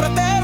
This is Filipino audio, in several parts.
disfruté.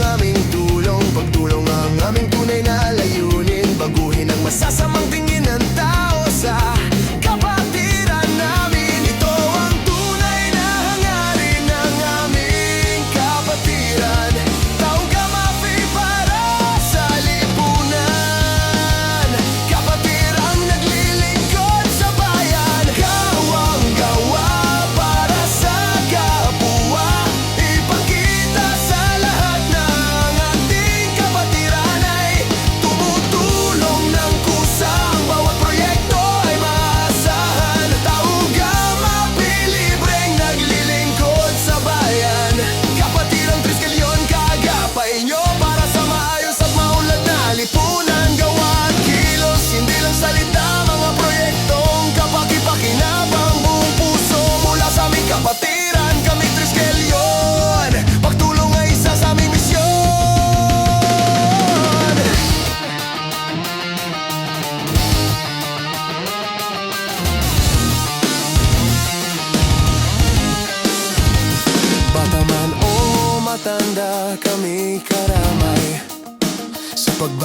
aming tulong Pagtulong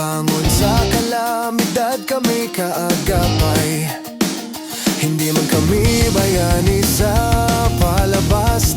Pagbangon sa kalamidad kami kaagapay. Hindi man kami bayani sa palabas